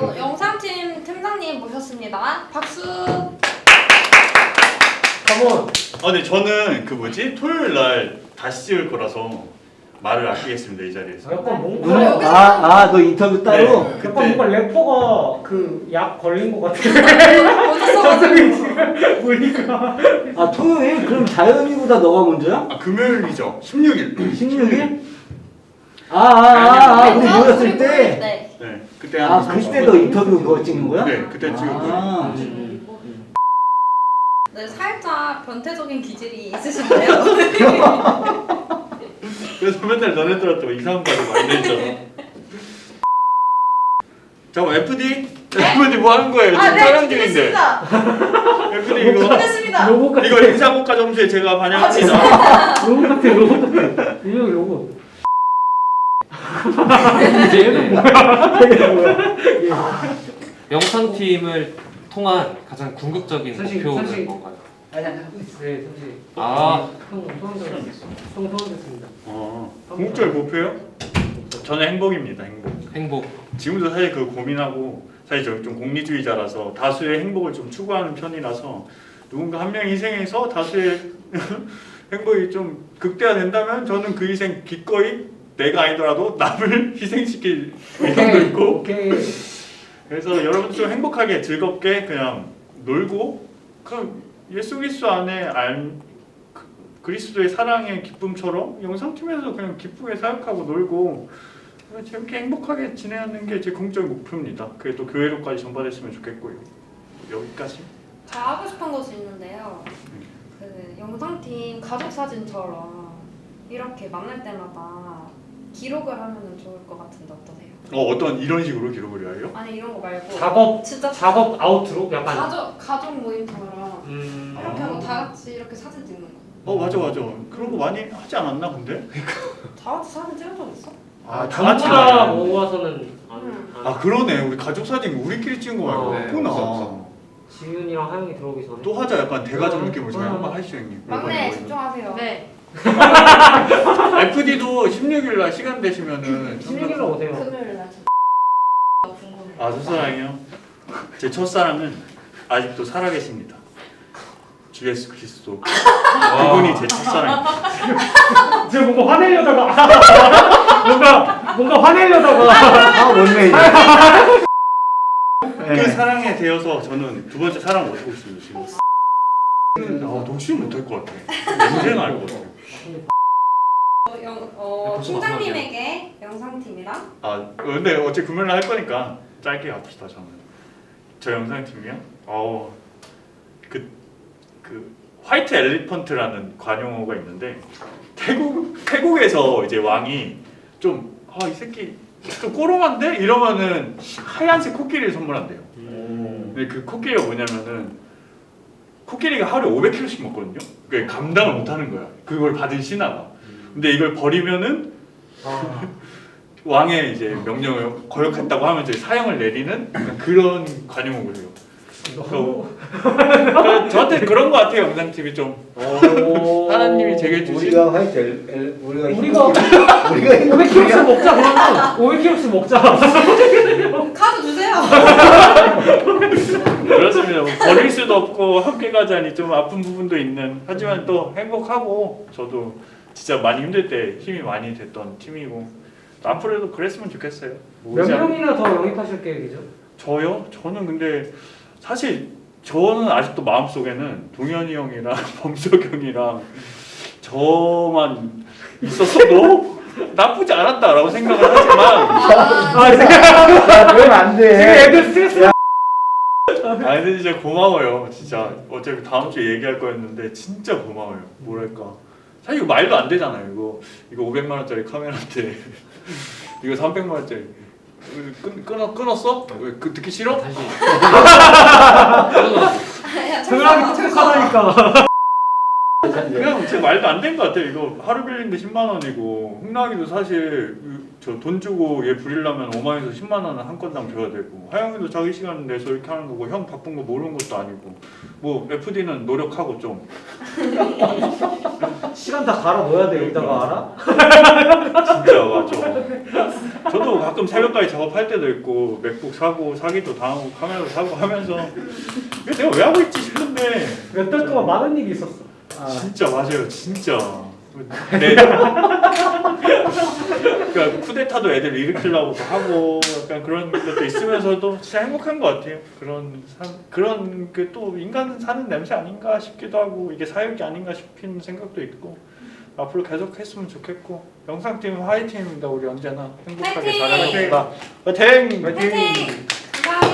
어, 영상팀 팀장님 모셨습니다. 박수. 컴온. 아 근데 저는 그 뭐지 토요일 날 다시 찍을 거라서 말을 아끼겠습니다 이 자리에서. 약간 아, 뭔가 여기서- 아아 너 인터뷰 따로? 네. 약간 뭔가 래퍼가 그 약 걸린 것 같아. 어디서 저쪽에 지금 보니까. 아 토요일? 그럼 자연이보다 너가 먼저야? 아 금요일이죠 16일. 16일? 아 아 아 우리 아, 모였을 그리고- 때? 네. 네 그때 아한 그때 너 인터뷰 그거 찍는 거야? 네 그때 거예요. 아, 네, 살짝 변태적인 기질이 있으신데요. 그래서 맨날 너네들한테 이상한 말을 많이 냈잖아. 잠깐 FD? FD 뭐 하는 거예요? 지금 아, 네, 촬영 중인데. 됐습니다. FD 이거 됐습니다. 로봇 같아. 이거 인사고가 점수에 제가 반영합니다. 로봇 같아. 로봇 같아. 분명히 로봇. 이제 얘는 뭐야? 뭐야? 영상팀을 통한 가장 궁극적인 사실- 목표는 사실- 뭔가요? 아니 아니 하고 있어. 네 사실. 아. 소원됐습니다. 어, 궁극적인 목표요? 저는 행복입니다. 행복. 행복. 지금도 사실 그 고민하고 사실 저좀 공리주의자라서 다수의 행복을 좀 추구하는 편이라서 누군가 한 명이 희생해서 다수의 행복이 좀 극대화된다면 저는 그 희생 기꺼이 내가 아니더라도 남을 희생시킬 의향도 있고 오케이. 그래서 여러분 좀 행복하게 즐겁게 그냥 놀고 그 예수 그리스도 안에 알 그- 그리스도의 사랑의 기쁨처럼 영상팀에서 그냥 기쁘게 사역하고 놀고 재밌게 행복하게 지내는 게 제 궁극적인 목표입니다. 그게 또 교회로까지 전파됐으면 좋겠고요. 여기까지. 저 하고 싶은 것이 있는데요. 그 영상팀 가족 사진처럼 이렇게 만날 때마다 기록을 하면 좋을 것 같은데 어떠세요? 어 어떤 이런 식으로 기록을 해요? 아니 이런 거 말고 작업 진짜 작업 아웃로 약간. 가족 가족 모임처럼 음. 이렇게 하고 다 같이 이렇게 사진 찍는 거. 어 맞아 맞아 그런 거 많이 하지 않았나 근데? 다 같이 사진 찍은 적 있어? 아 전부 다 많아요. 모아서는 안. 응. 안- 아 그러네 우리 가족 사진 우리끼리 찍은 거 말고 어, 네, 없구나. 없어, 없어. 지윤이랑 하영이 들어오기 전에. 또 하자 약간 대가족 느낌으로 저희 음. 한번 하시죠 형님. 막내 집중하세요. 네. FD도 16일 날 시간 되시면은 16일로 오세요. 금요일 날. 궁금해. 아 첫사랑이요? 제 첫사랑은 아직도 살아계십니다. 주 예수 그리스도 그분이 제 첫사랑입니다. 지금 뭔가 화내려다가 뭔가 뭔가 화내려다가 아 원맨 그 사랑에 대해서 저는 두 번째 사랑 을 얻고 있습니다 지금. 아 독실 못할 것 같아. 문제는 알것 같아. 어, 영, 어, 팀장님에게 영상팀이랑 아 근데 어차피 금요일 날 할 거니까 짧게 갑시다 저는. 저 영상 팀이요? 어, 그, 그 화이트 엘리펀트라는 관용어가 있는데 태국 태국에서 이제 왕이 좀 아 이 새끼 좀 꼬롱한데 이러면은 하얀색 코끼리를 선물한대요. 근데 그 코끼리가 뭐냐면은 코끼리가 하루에 500kg씩 먹거든요. 그게 감당을 못하는 거야. 그걸 받은 신하가. 근데 이걸 버리면은 아, 왕의 이제 명령을 거역했다고 하면 이제 사형을 내리는 그런 관용을 해요. 너무 그 저한테 그런 거 같아요 영상 TV 좀 오. 하나님이 제게 주신 우리가 화이트 엘, 엘, 우리가 우리가 우리가 500kg씩 먹자 그러면 500kg씩 먹자. 카드 주세요. 뭐 버릴 수도 없고 함께 가자니 좀 아픈 부분도 있는 하지만 또 행복하고 저도 진짜 많이 힘들 때 힘이 많이 됐던 팀이고 또 앞으로도 그랬으면 좋겠어요. 뭐몇 않- 명이나 더 영입하실 계획이죠? 저요? 저는 근데 사실 저는 아직도 마음속에는 동현이 형이랑 범석 형이랑 저만 있었어도 나쁘지 않았다라고 생각을 하지만 아 지금 야 그러면 안돼 애들 스트레스. 아 근데 진짜 고마워요 진짜 어차피 다음 주에 얘기할 거였는데 진짜 고마워요 뭐랄까 사실 이거 말도 안 되잖아요 이거 이거 500만 원짜리 카메라인데 이거 300만 원짜리 끊, 끊어, 끊었어? 왜 그, 듣기 싫어? 다시. 야, 똑똑하다니까. 그냥 제 말도 안 된 것 같아요. 이거 하루 빌리는데 10만 원이고 흥나기도 사실 저 돈 주고 얘 부리려면 5만에서 10만 원은 한 건당 줘야 되고 하영이도 자기 시간 내서 이렇게 하는 거고 형 바쁜 거 모르는 것도 아니고 뭐 FD는 노력하고 좀 시간 다 갈아 넣어야 돼 이따가 알아? 진짜 맞죠. 저도 가끔 새벽까지 작업할 때도 있고 맥북 사고 사기도 당하고 카메라도 사고 하면서 내가 왜 하고 있지 싶은데 몇 달 동안 많은 일이 있었어. 아, 진짜 맞아요 진짜 네. 그러니까 쿠데타도 애들 일으키려고도 하고 약간 그런 것도 있으면서도 진짜 행복한 것 같아요 그런 사, 그런 그 또 인간 사는 냄새 아닌가 싶기도 하고 이게 사육이 아닌가 싶은 생각도 있고 앞으로 계속 했으면 좋겠고 영상팀 화이팅입니다 우리 언제나 행복하게 화이팅! 잘하겠습니다 화이팅! 화이팅!